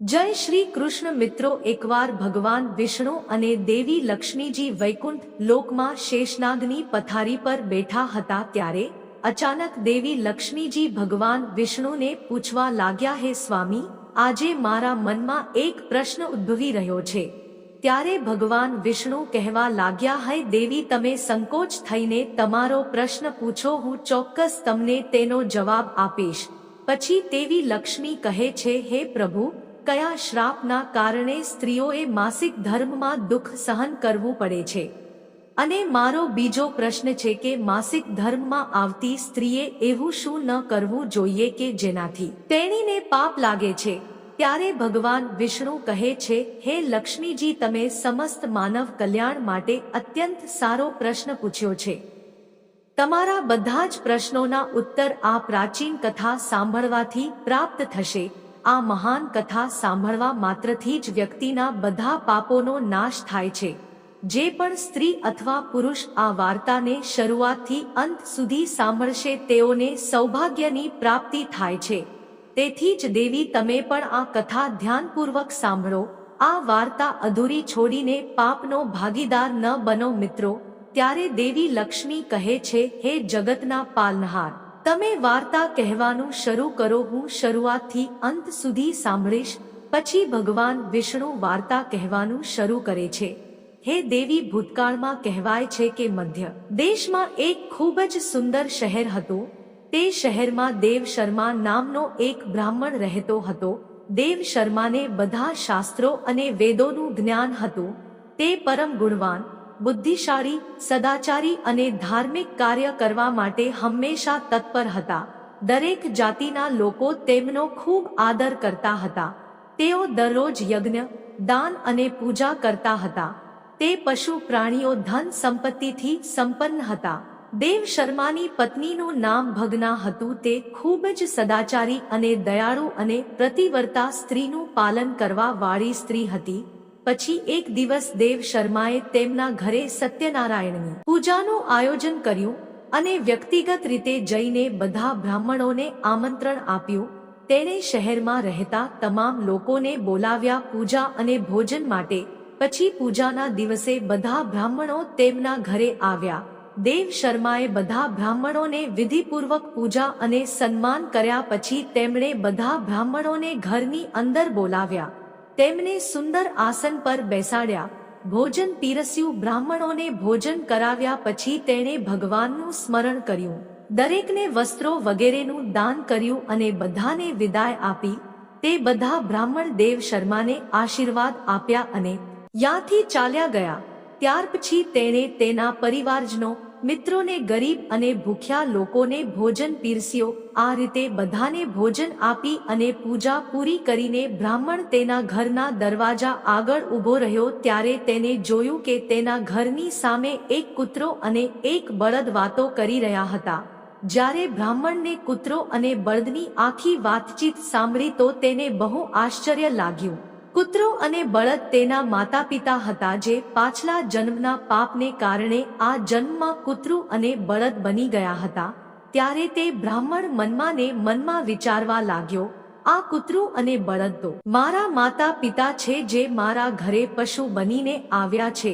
જય શ્રી કૃષ્ણ મિત્રો, એકવાર ભગવાન વિષ્ણુ અને દેવી લક્ષ્મીજી વૈકુંઠ લોકમાં શેષનાગની પથારી પર બેઠા હતા ત્યારે અચાનક દેવી લક્ષ્મીજી ભગવાન વિષ્ણુને પૂછવા લાગ્યા, હે સ્વામી, આજે મારા મનમાં એક પ્રશ્ન ઉદ્ભવી રહ્યો છે. ત્યારે ભગવાન વિષ્ણુ કહેવા લાગ્યા, હે દેવી, તમે સંકોચ થઈને તમારો પ્રશ્ન પૂછો, હું ચોક્કસ તમને તેનો જવાબ આપીશ. પછી દેવી લક્ષ્મી કહે છે, હે પ્રભુ કયા શ્રાપના કારણે સ્ત્રીઓએ માસિક ધર્મમાં દુઃખ સહન કરવું પડે છે? અને મારો બીજો પ્રશ્ન છે કે માસિક ધર્મમાં આવતી સ્ત્રીએ એવું શું ન કરવું જોઈએ કે જેનાથી? તેણીને પાપ લાગે છે. ત્યારે ભગવાન વિષ્ણુ કહે છે, હે લક્ષ્મીજી, તમે સમસ્ત માનવ કલ્યાણ માટે અત્યંત સારો પ્રશ્ન પૂછ્યો છે. તમારા બધા જ પ્રશ્નોના ઉત્તર આ પ્રાચીન કથા સાંભળવાથી પ્રાપ્ત થશે. આ મહાન કથા સાંભળવા માત્રથી જ વ્યક્તિના બધા પાપોનો નાશ થાય છે. જે પણ સ્ત્રી અથવા પુરુષ આ વાર્તાને શરૂઆતથી અંત સુધી સાંભળશે તેઓને સૌભાગ્યની પ્રાપ્તિ થાય છે. તેથી જ દેવી તમે પણ આ કથા ધ્યાનપૂર્વક સાંભળો. આ વાર્તા અધૂરી છોડીને પાપનો ભાગીદાર ન બનો મિત્રો. ત્યારે દેવી લક્ષ્મી કહે છે, હે જગતના પાલનહાર તમે વાર્તા કહેવાનું શરૂ કરો, હું શરૂઆતથી અંત સુધી સાંભળીશ, પછી ભગવાન વિષ્ણુ વાર્તા કહેવાનું શરૂ કરે છે. હે દેવી, ભૂતકાળમાં કહેવાય છે કે મધ્ય દેશમાં એક ખૂબ જ સુંદર શહેર હતું. તે શહેરમાં દેવ શર્મા નામનો એક બ્રાહ્મણ રહેતો હતો. દેવ શર્માને બધા શાસ્ત્રો અને વેદોનું જ્ઞાન હતું. તે પરમ ગુણવાન બુદ્ધિશાળી, સદાચારી અને ધાર્મિક કાર્ય કરવા માટે હંમેશા તત્પર હતા. દરેક જાતિના લોકો તેમનો ખૂબ આદર કરતા હતા. તેઓ દરરોજ યજ્ઞ, દાન અને પૂજા કરતા હતા. તે પશુ પ્રાણીઓ ધન સંપત્તિથી સંપન્ન હતા. દેવ શર્માની પત્નીનું નામ ભગના હતું. તે ખૂબ જ સદાચારી અને દયાળુ અને પ્રતિવર્તા સ્ત્રીનું પાલન કરવા વાળી સ્ત્રી હતી. પછી એક દિવસ દેવ શર્માએ તેમના ઘરે સત્યનારાયણની પૂજાનું આયોજન કર્યું અને વ્યક્તિગત રીતે જઈને બધા બ્રાહ્મણોને આમંત્રણ આપ્યું. તેણે શહેરમાં રહેતા તમામ લોકોને બોલાવ્યા પૂજા અને ભોજન માટે. પછી પૂજાના દિવસે બધા બ્રાહ્મણો તેમના ઘરે આવ્યા. દેવ શર્માએ બધા બ્રાહ્મણોને વિધિપૂર્વક પૂજા અને સન્માન કર્યા પછી તેમણે બધા બ્રાહ્મણોને ઘરની અંદર બોલાવ્યા. તેમને સુંદર આસન પર બેસાડ્યા. ભોજન પીરસ્યું, બ્રાહ્મણોને ભોજન કરાવ્યા પછી તેણે ભગવાનનું સ્મરણ કર્યું. દરેકને વસ્ત્રો વગેરેનું દાન કર્યું અને બધાને વિદાય આપી. તે બધા બ્રાહ્મણ દેવ શર્માને આશીર્વાદ આપ્યા અને યાથી ચાલ્યા ગયા. ત્યાર પછી તેણે તેના પરિવારજનો મિત્રોને ગરીબ અને ભૂખ્યા લોકોને ભોજન પીરસ્યો. આ રીતે બધાને ભોજન આપી અને પૂજા પૂરી કરીને બ્રાહ્મણ તેના ઘરના દરવાજા આગળ ઊભો રહ્યો ત્યારે તેને જોયું કે તેના ઘરની સામે એક કૂતરો અને એક બળદ વાતો કરી રહ્યા હતા. જ્યારે બ્રાહ્મણને કૂતરો અને બળદની આખી વાતચીત સાંભળી તો તેને બહુ આશ્ચર્ય લાગ્યું. કૂતરો અને બળદ તેના માતા પિતા હતા જે પાછલા જન્મના પાપને કારણે આ જન્મમાં કૂતરું અને બળદ બની ગયા હતા. ત્યારે તે બ્રાહ્મણ મનમાંને મનમાં વિચારવા લાગ્યો, આ કૂતરું અને બળદ તો મારા માતા પિતા છે જે મારા ઘરે પશુ બનીને આવ્યા છે.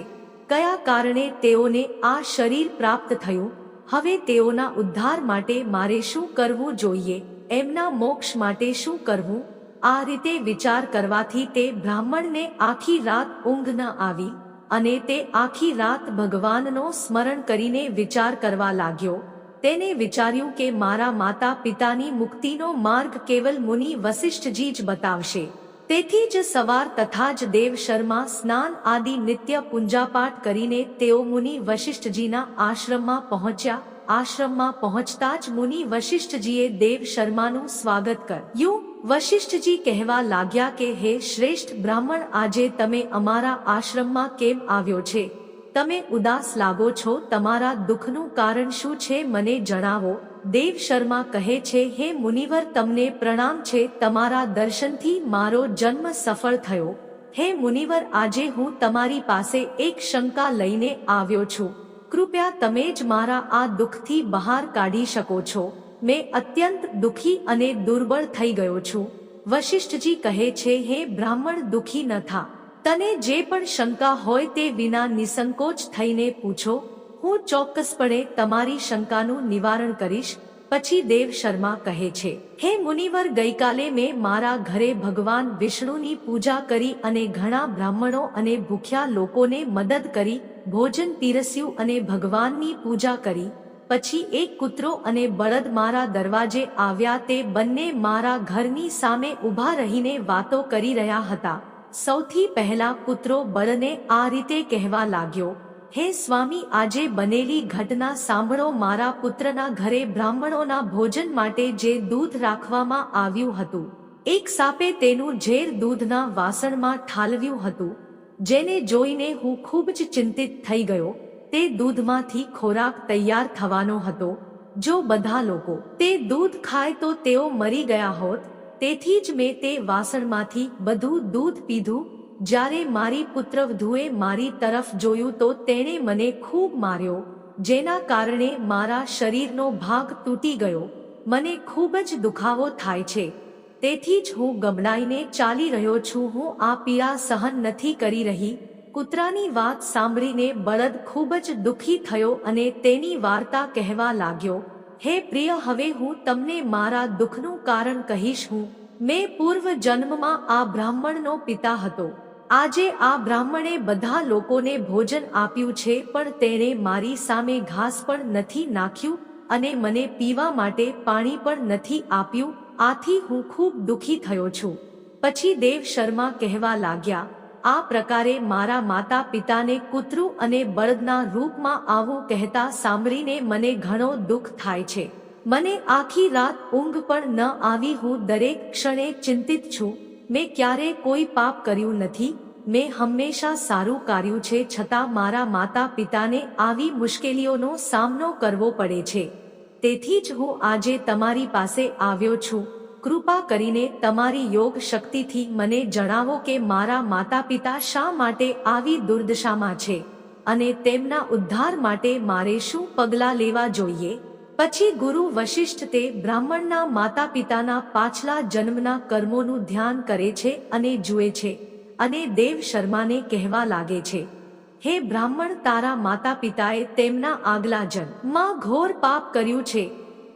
કયા કારણે તેઓને આ શરીર પ્રાપ્ત થયું? હવે તેઓના ઉદ્ધાર માટે મારે શું કરવું જોઈએ? એમના મોક્ષ માટે શું કરવું? આ રીતે વિચાર કરવાથી તે બ્રાહ્મણને આખી રાત ઊંઘ ન આવી અને તે આખી રાત ભગવાનનો સ્મરણ કરીને વિચાર કરવા લાગ્યો. તેને વિચાર્યું કે મારા માતા પિતાની મુક્તિનો માર્ગ કેવલ મુનિ વસિષ્ઠજી જ બતાવશે. તેથી જ સવાર તથા જ દેવ શર્મા સ્નાન આદિ નિત્ય પૂંજાપાઠ કરીને તેઓ મુનિ વશિષ્ઠજીના આશ્રમમાં પહોંચ્યા. આશ્રમમાં પહોંચતા જ મુનિ વશિષ્ઠજીએ દેવ શર્માનું સ્વાગત કર્યું. વશિષ્ઠજી કહેવા લાગ્યા કે, હે શ્રેષ્ઠ બ્રાહ્મણ, આજે તમે અમારા આશ્રમમાં કેમ આવ્યો છે? તમે ઉદાસ લાગો છો? તમારા દુઃખનું કારણ શું છે? મને જણાવો. દેવ શર્મા કહે છે, હે મુનિવર, તમને પ્રણામ છે. તમારા દર્શનથી મારો જન્મ સફળ થયો. હે મુનિવર, આજે હું તમારી પાસે એક શંકા લઈને આવ્યો છું. કૃપયા તમે જ મારા આ દુઃખથી બહાર કાઢી શકો છો. મેં અત્યંત દુઃખી અને દુર્બળ થઈ ગયો છું. વશિષ્ઠજી કહે છે, હે બ્રાહ્મણ, દુઃખી ન થા. તને જે પણ શંકા હોય તે વિના નિસંકોચ થઈને પૂછો. હું ચોક્કસપણે તમારી શંકાનું નિવારણ કરીશ. પછી દેવ શર્મા કહે છે, હે મુનિવર, ગઈકાલે મેં મારા ઘરે ભગવાન વિષ્ણુની પૂજા કરી અને ઘણા બ્રાહ્મણો અને ભૂખ્યા લોકોને મદદ કરી, ભોજન પીરસ્યું અને ભગવાનની પૂજા કરી. પછી એક કૂતરો અને બળદ મારા દરવાજે આવ્યા તે બંને મારા ઘરની સામે ઊભા રહીને વાતો કરી રહ્યા હતા. સૌથી પહેલા કૂતરો બળને આ રીતે કહેવા લાગ્યો, હે સ્વામી, આજે બનેલી ઘટના સાંભળો મારા પુત્રના ઘરે બ્રાહ્મણોના ભોજન માટે જે દૂધ રાખવામાં આવ્યું હતું. એક સાપે તેનું ઝેર દૂધના વાસણમાં ઠાલવ્યું હતું, જેને જોઈને હું ખૂબ જ ચિંતિત થઈ ગયો. તે દૂધમાંથી ખોરાક તૈયાર થવાનો હતો. જો બધા લોકો તે દૂધ ખાય તો તેઓ મરી ગયા હોત, તેથી જ મેં તે વાસણમાંથી બધું દૂધ પીધું. જ્યારે મારી પુત્રવધુએ મારી તરફ જોયું તો તેણે મને ખૂબ માર્યો, જેના કારણે મારા શરીરનો ભાગ તૂટી ગયો. મને ખૂબ જ દુખાવો થાય છે. તેથી જ હું ગમડાઈને ચાલી રહ્યો છું. હું આ પીડા સહન નથી કરી રહી. કૂતરાની વાત સાંભળીને બળદ ખૂબ જ દુઃખી થયો અને તેની વાર્તા કહેવા લાગ્યો, હે પ્રિય, હવે હું તમને મારા દુઃખનું કારણ કહીશ હું. મેં પૂર્વ જન્મમાં આ બ્રાહ્મણનો પિતા હતો. આજે આ બ્રાહ્મણે બધા લોકોને ભોજન આપ્યું છે, પણ તેણે મારી સામે ઘાસ પણ નથી નાખ્યું અને મને પીવા માટે પાણી પણ નથી આપ્યું. આથી હું ખૂબ દુઃખી થયો છું. પછી દેવ શર્મા કહેવા લાગ્યા આ પ્રકારે મારા માતા પિતાને કૂતરું અને બળદના રૂપમાં આવું કહેતા સાંભળીને મને ઘણો દુઃખ થાય છે. મને આખી રાત ઊંઘ પણ ન આવી, હું દરેક ક્ષણે ચિંતિત છું. મેં ક્યારે કોઈ પાપ કર્યું નથી. મેં હંમેશા સારું કર્યું છે, છતાં મારા માતા પિતાને આવી મુશ્કેલીઓનો સામનો કરવો પડે છે. તેથી જ હું આજે તમારી પાસે આવ્યો છું. કૃપા કરીને તમારી યોગ શક્તિથી મને જણાવો કે મારા માતા પિતા શા માટે આવી દુર્દશામાં છે અને તેમના ઉદ્ધાર માટે મારે શું પગલાં લેવા જોઈએ? પછી ગુરુ વશિષ્ઠ તે બ્રાહ્મણના માતા પિતાના પાછલા જન્મના કર્મોનું ધ્યાન કરે છે અને જુએ છે અને દેવ શર્માને કહેવા લાગે છે, હે બ્રાહ્મણ તારા માતા પિતાએ તેમના આગલા જન્મમાં ઘોર પાપ કર્યું છે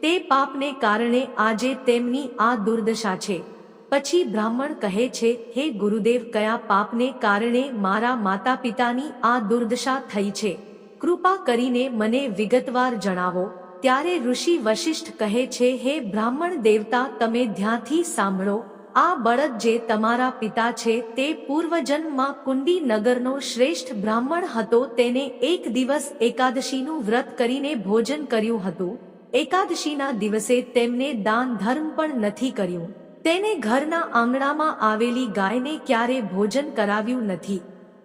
તે પાપને કારણે આજે તેમની આ દુર્દશા છે. પછી બ્રાહ્મણ કહે છે, હે ગુરુદેવ, કયા પાપને કારણે મારા માતા પિતાની આ દુર્દશા થઈ છે? કૃપા કરીને મને વિગતવાર જણાવો. ત્યારે ઋષિ વશિષ્ઠ કહે છે, હે બ્રાહ્મણ દેવતા, તમે ધ્યાનથી સાંભળો. આ બળદ જે તમારા પિતા છે, તે પૂર્વજન્મમાં કુંડી નગરનો શ્રેષ્ઠ બ્રાહ્મણ હતો. તેને એક દિવસ એકાદશીનું વ્રત કરીને ભોજન કર્યું હતું. એકાદશીના દિવસે તેમને દાન ધર્મ પણ નથી કર્યું. તેને ઘરના આંગણામાં આવેલી ગાયને ક્યારે ભોજન કરાવ્યું નથી.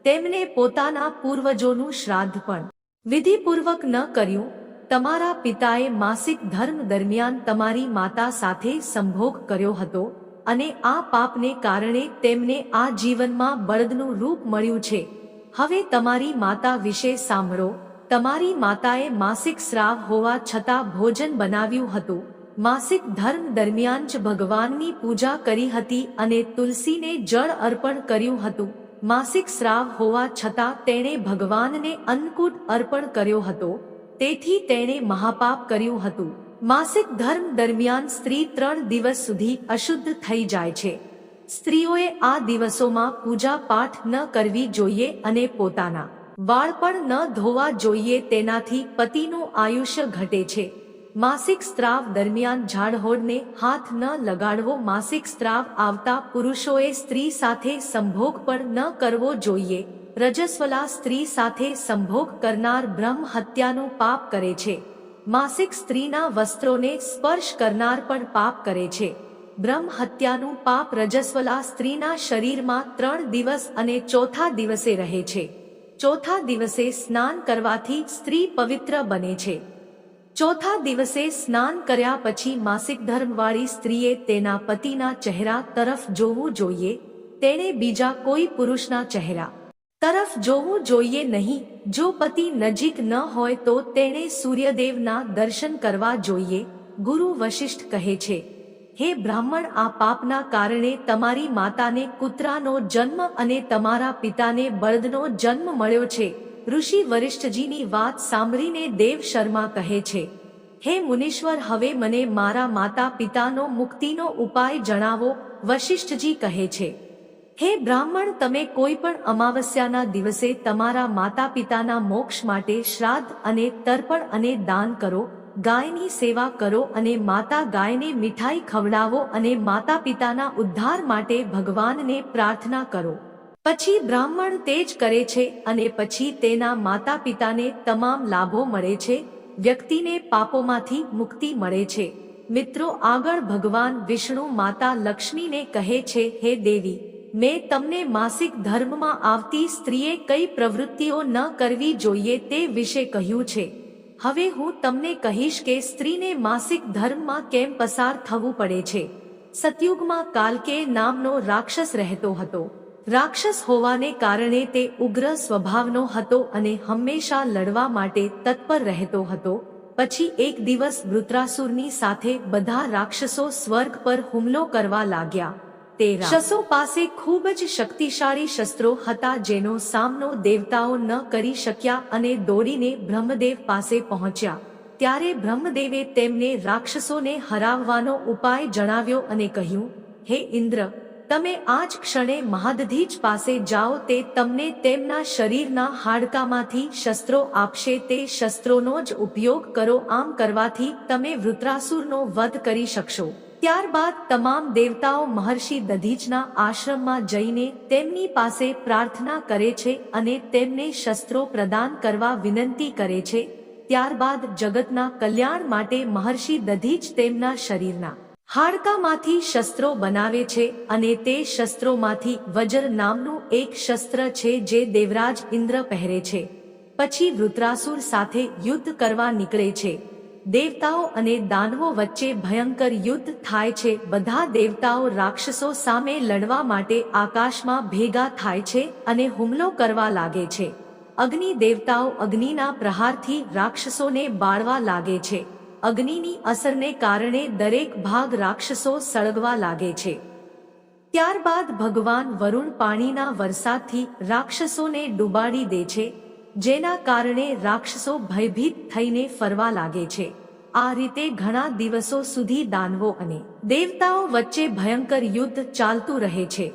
તેમને પોતાના પૂર્વજોનું શ્રાદ્ધ પણ. વિધિપૂર્વક ન કર્યું, તમારા પિતાએ માસિક ધર્મ દરમિયાન તમારી માતા સાથે સંભોગ કર્યો હતો અને આ પાપને કારણે તેમને આ જીવનમાં બળદનું રૂપ મળ્યું છે. હવે તમારી માતા વિશે સાંભળો. તમારી માતાએ માસિક સ્રાવ હોવા છતાં ભોજન બનાવ્યું હતું. માસિક ધર્મ દરમિયાન જ ભગવાનની પૂજા કરી હતી અને તુલસીને જળ અર્પણ કર્યું હતું. માસિક સ્રાવ હોવા છતાં તેણે ભગવાનને અન્નકૂટ અર્પણ કર્યો હતો. તેથી તેણે મહાપાપ કર્યું હતું. માસિક ધર્મ દરમિયાન સ્ત્રી ત્રણ દિવસ સુધી અશુદ્ધ થઈ જાય છે. સ્ત્રીઓએ આ દિવસોમાં પૂજા પાઠ ન કરવી જોઈએ અને પોતાના વાળ પણ ન ધોવા જોઈએ તેનાથી પતિનું આયુષ્ય ઘટે છે. માસિક સ્ત્રાવ દરમિયાન ઝાડહોડને હાથ ન લગાડવો માસિક સ્ત્રાવ આવતા પુરુષોએ સ્ત્રી સાથે સંભોગ પણ ન કરવો જોઈએ. રજસ્વલા સ્ત્રી સાથે સંભોગ કરનાર બ્રહ્મ હત્યાનું પાપ કરે છે. માસિક સ્ત્રીના વસ્ત્રોને સ્પર્શ કરનાર પણ પાપ કરે છે. બ્રહ્મ હત્યાનું પાપ રજસ્વલા સ્ત્રીના શરીરમાં ત્રણ દિવસ અને ચોથા દિવસે રહે છે. ચોથા દિવસે સ્નાન કરવાથી સ્ત્રી પવિત્ર બને છે. ચોથા દિવસે સ્નાન કર્યા પછી માસિક ધર્મવાળી સ્ત્રીએ તેના પતિના ચહેરા તરફ જોવું જોઈએ, તેણે બીજા કોઈ પુરુષના ચહેરા તરફ જોવું જોઈએ નહીં. જો પતિ નજીક ન હોય તો તેણે સૂર્યદેવના દર્શન કરવા જોઈએ, ગુરુ વશિષ્ઠ કહે છે. હે બ્રાહ્મણ, આ પાપના કારણે તમારી માતાને કૂતરાનો જન્મ અને તમારા પિતાને બળદનો જન્મ મળ્યો છે. ઋષિ વરિષ્ઠજીની વાત સાંભળીને દેવ શર્મા કહે છે, હે મુનીશ્વર, હવે મને મારા માતા પિતાનો મુક્તિનો ઉપાય જણાવો, વશિષ્ઠજી કહે છે. હે બ્રાહ્મણ, તમે કોઈ પણ અમાવસ્યાના દિવસે તમારા માતા પિતાના મોક્ષ માટે શ્રાદ્ધ અને તર્પણ અને દાન કરો ગાયની સેવા કરો અને માતા ગાયને મીઠાઈ ખવડાવો અને માતા પિતાના ઉદ્ધાર માટે ભગવાનને પ્રાર્થના કરો. પછી બ્રાહ્મણ તે જ કરે છે અને પછી તેના માતા પિતાને તમામ લાભો મળે છે, વ્યક્તિને પાપોમાંથી મુક્તિ મળે છે. મિત્રો, આગળ ભગવાન વિષ્ણુ માતા લક્ષ્મીને કહે છે, હે દેવી, મેં તમને માસિક ધર્મમાં આવતી સ્ત્રીએ કઈ પ્રવૃત્તિઓ ન કરવી જોઈએ તે વિશે કહ્યું છે. હવે હું તમને કહીશ કે સ્ત્રીને માસિક ધર્મમાં કેમ પસાર થવું પડે છે. સતયુગમાં કાલકે નામનો રાક્ષસ રહેતો હતો. રાક્ષસ હોવાને કારણે તે ઉગ્ર સ્વભાવનો હતો અને હંમેશા લડવા માટે તત્પર રહેતો હતો. પછી એક દિવસ વૃત્રાસુરની સાથે બધા રાક્ષસો સ્વર્ગ પર હુમલો કરવા લાગ્યા. તે શસો પાસે ખૂબ જ શક્તિશાળી શસ્ત્રો હતા જેનો સામનો દેવતાઓ ન કરી શક્યા અને દોડીને બ્રહ્મદેવ પાસે પહોંચ્યા. ત્યારે બ્રહ્મદેવે તેમને રાક્ષસોને હરાવવાનો ઉપાય જણાવ્યો અને કહ્યું, હે ઇન્દ્ર, તમે આ જ ક્ષણે મહાદધીજ પાસે જાઓ તે તમને તેમના શરીરના હાડકામાંથી શસ્ત્રો આપશે. તે શસ્ત્રોનો જ ઉપયોગ કરો. આમ કરવાથી તમે વૃત્રાસુરનો વધ કરી શકશો. ત્યારબાદ તમામ દેવતાઓ મહર્ષિ દધીજના આશ્રમમાં જઈને તેમની પાસે પ્રાર્થના કરે છે અને તેમને શસ્ત્રો પ્રદાન કરવા વિનંતી કરે છે. ત્યારબાદ જગતના કલ્યાણ માટે મહર્ષિ દધીચ તેમના શરીરના હાડકામાંથી શસ્ત્રો બનાવે છે અને તે શસ્ત્રોમાંથી વજર નામનું એક શસ્ત્ર છે જે દેવરાજ ઇન્દ્ર પહેરે છે. પછી વૃત્રાસુર સાથે યુદ્ધ કરવા નીકળે છે. દેવતાઓ અને દાનવો વચ્ચે ભયંકર યુદ્ધ થાય છે. બધા દેવતાઓ રાક્ષસો સામે લડવા માટે આકાશમાં ભેગા થાય છે અને હુમલો કરવા લાગે છે. અગ્નિ દેવતાઓ અગ્નિના પ્રહારથી રાક્ષસોને બાળવા લાગે છે. અગ્નિની અસરને કારણે દરેક ભાગ રાક્ષસો સળગવા લાગે છે. ત્યારબાદ ભગવાન વરુણ પાણીના વરસાદથી રાક્ષસોને ડૂબાડી દે છે. જેના કારણે રાક્ષસો ભયભીત થઈને ફરવા લાગે છે. આ રીતે ઘણા દિવસો સુધી દાનવો અને દેવતાઓ વચ્ચે ભયંકર યુદ્ધ ચાલતું રહે છે.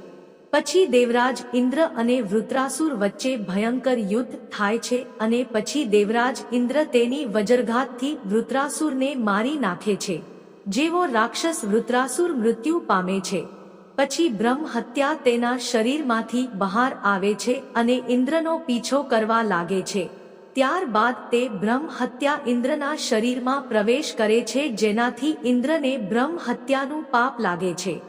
પછી દેવરાજ ઇન્દ્ર અને વૃત્રાસુર વચ્ચે ભયંકર યુદ્ધ થાય છે અને પછી દેવરાજ ઇન્દ્ર તેની વજરઘાતથી વૃત્રાસુરને મારી નાખે છે. જેવો રાક્ષસ વૃત્રાસુર મૃત્યુ પામે છે. પછી બ્રહ્મ હત્યા તેના શરીરમાંથી બહાર આવે છે અને ઇન્દ્રનો પીછો કરવા લાગે છે. ત્યારબાદ તે બ્રહ્મ હત્યા ઇન્દ્રના શરીરમાં પ્રવેશ કરે છે જેનાથી ઇન્દ્રને બ્રહ્મ હત્યાનું પાપ લાગે છે.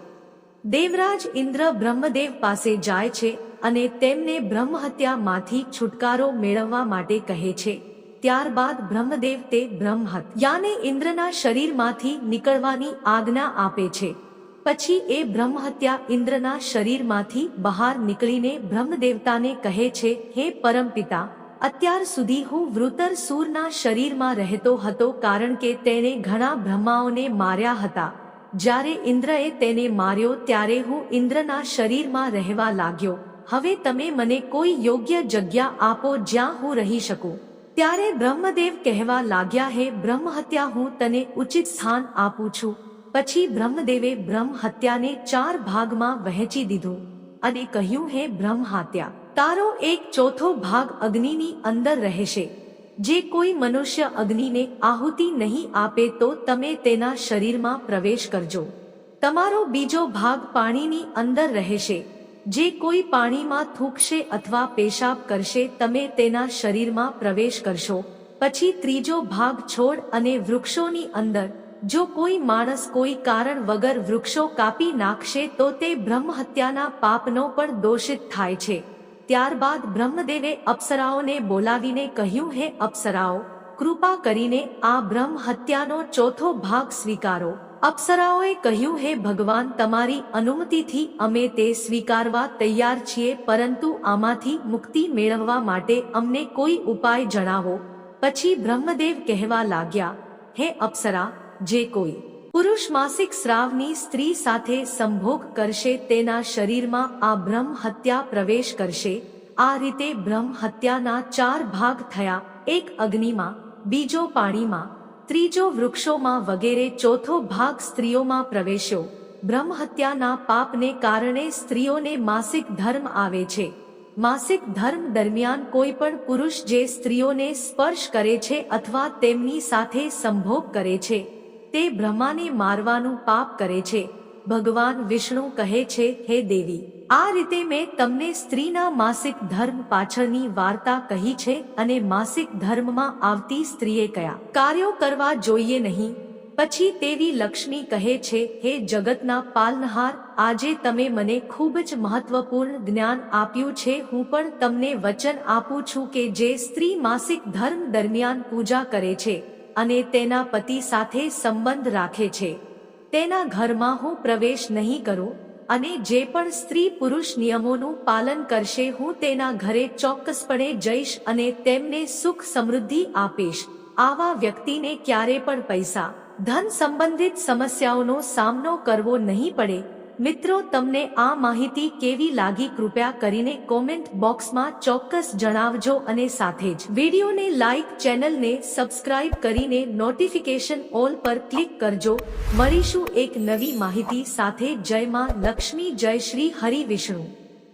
દેવરાજ ઇન્દ્ર બ્રહ્મદેવ પાસે જાય છે અને તેમને બ્રહ્મહત્યામાંથી છુટકારો મેળવવા માટે કહે છે. ત્યારબાદ બ્રહ્મદેવ તે બ્રહ્મહત્યાને ઇન્દ્રના શરીરમાંથી નીકળવાની આજ્ઞા આપે છે. પછી એ બ્રહ્મહત્યા ઇન્દ્રના શરીરમાંથી બહાર નીકળીને બ્રહ્મદેવતાને કહે છે, હે પરમપિતા, અત્યાર સુધી હું વૃતર સૂરના શરીરમાં રહેતો હતો કારણ કે તેણે ઘણા બ્રહ્માઓને માર્યા હતા. જ્યારે ઇન્દ્રએ તેને માર્યો ત્યારે હું ઇન્દ્રના શરીરમાં રહેવા લાગ્યો. હવે તમે મને કોઈ યોગ્ય જગ્યા આપો જ્યાં હું રહી શકું. ત્યારે બ્રહ્મદેવ કહેવા લાગ્યા, હે બ્રહ્મ હત્યા હું તને ઉચિત સ્થાન આપું છું. પછી બ્રહ્મદેવે બ્રહ્મ હત્યાને ચાર ભાગમાં વહેંચી દીધું અને કહ્યું, હે બ્રહ્મ હત્યા, તારો એક ચોથો ભાગ અગ્નિની અંદર રહેશે. જે કોઈ મનુષ્ય અગ્નિને આહુતિ નહીં આપે તો તમે તેના શરીરમાં પ્રવેશ કરજો. તમારો બીજો ભાગ પાણીની અંદર રહેશે. જે કોઈ પાણીમાં થૂકશે અથવા પેશાબ કરશે, તમે તેના શરીરમાં પ્રવેશ કરશો. પછી ત્રીજો ભાગ છોડ અને વૃક્ષોની અંદર જો કોઈ માણસ કોઈ કારણ વગર વૃક્ષો કાપી નાખશે તો તે બ્રહ્મહત્યાના પાપનો પણ દોષિત થાય છે. ત્યારબાદ બ્રહ્મદેવે અપ્સરાઓને બોલાવીને કહ્યું, હે અપ્સરાઓ, કૃપા કરીને આ બ્રહ્મ હત્યાનો ચોથો ભાગ સ્વીકારો. અપ્સરાઓએ કહ્યું, હે ભગવાન, તમારી અનુમતિથી અમે તે સ્વીકારવા તૈયાર છીએ, પરંતુ આમાંથી મુક્તિ મેળવવા માટે અમને કોઈ ઉપાય જણાવો. પછી બ્રહ્મદેવ કહેવા લાગ્યા, હે અપ્સરા જે કોઈ પુરુષ માસિક સ્રાવની સ્ત્રી સાથે સંભોગ કરશે તેના શરીરમાં આ બ્રહ્મ હત્યા પ્રવેશ કરશે. આ રીતે બ્રહ્મ હત્યાના ચાર ભાગ થયા. એક અગ્નિમાં, બીજો પાણીમાં, ત્રીજો વૃક્ષોમાં વગેરે ચોથો ભાગ સ્ત્રીઓમાં પ્રવેશ્યો. બ્રહ્મ હત્યાના પાપને કારણે સ્ત્રીઓને માસિક ધર્મ આવે છે. માસિક ધર્મ દરમિયાન કોઈ પણ પુરુષ જે સ્ત્રીઓને સ્પર્શ કરે છે અથવા તેમની સાથે સંભોગ કરે છે. તે બ્રહ્માને મારવાનું પાપ કરે છે. ભગવાન વિષ્ણુ કહે છે, હે દેવી, આ રીતે મેં તમને સ્ત્રીના માસિક ધર્મ પાછળની વાર્તા કહી છે અને માસિક ધર્મમાં આવતી સ્ત્રીએ કયા કાર્યો કરવા જોઈએ નહીં. પછી તેવી લક્ષ્મી કહે છે, હે જગતના પાલનહાર, આજે તમે મને ખૂબ જ મહત્વપૂર્ણ જ્ઞાન આપ્યું છે. હું પણ તમને વચન આપું છું કે જે સ્ત્રી માસિક ધર્મ દરમિયાન પૂજા કરે છે. અને તેના પતિ સાથે સંબંધ રાખે છે. તેના ઘરમાં હું પ્રવેશ નહીં કરું અને જે પણ સ્ત્રી પુરુષ નિયમોનું પાલન કરશે હું તેના ઘરે ચોક્કસપણે જઈશ અને તેમને સુખ સમૃદ્ધિ આપીશ. આવા વ્યક્તિને ક્યારે પણ પૈસા, ધન સંબંધિત સમસ્યાઓનો સામનો કરવો નહીં પડે મિત્રો, તમને આ માહિતી કેવી લાગી કૃપયા કરીને કોમેન્ટ બોક્સમાં ચોક્કસ જણાવજો અને સાથે જ વિડીયોને લાઇક ચેનલને સબસ્ક્રાઇબ કરીને નોટિફિકેશન ઓલ પર ક્લિક કરજો. મળીશું એક નવી માહિતી સાથે. જય માં લક્ષ્મી, જય શ્રી હરિ વિષ્ણુ.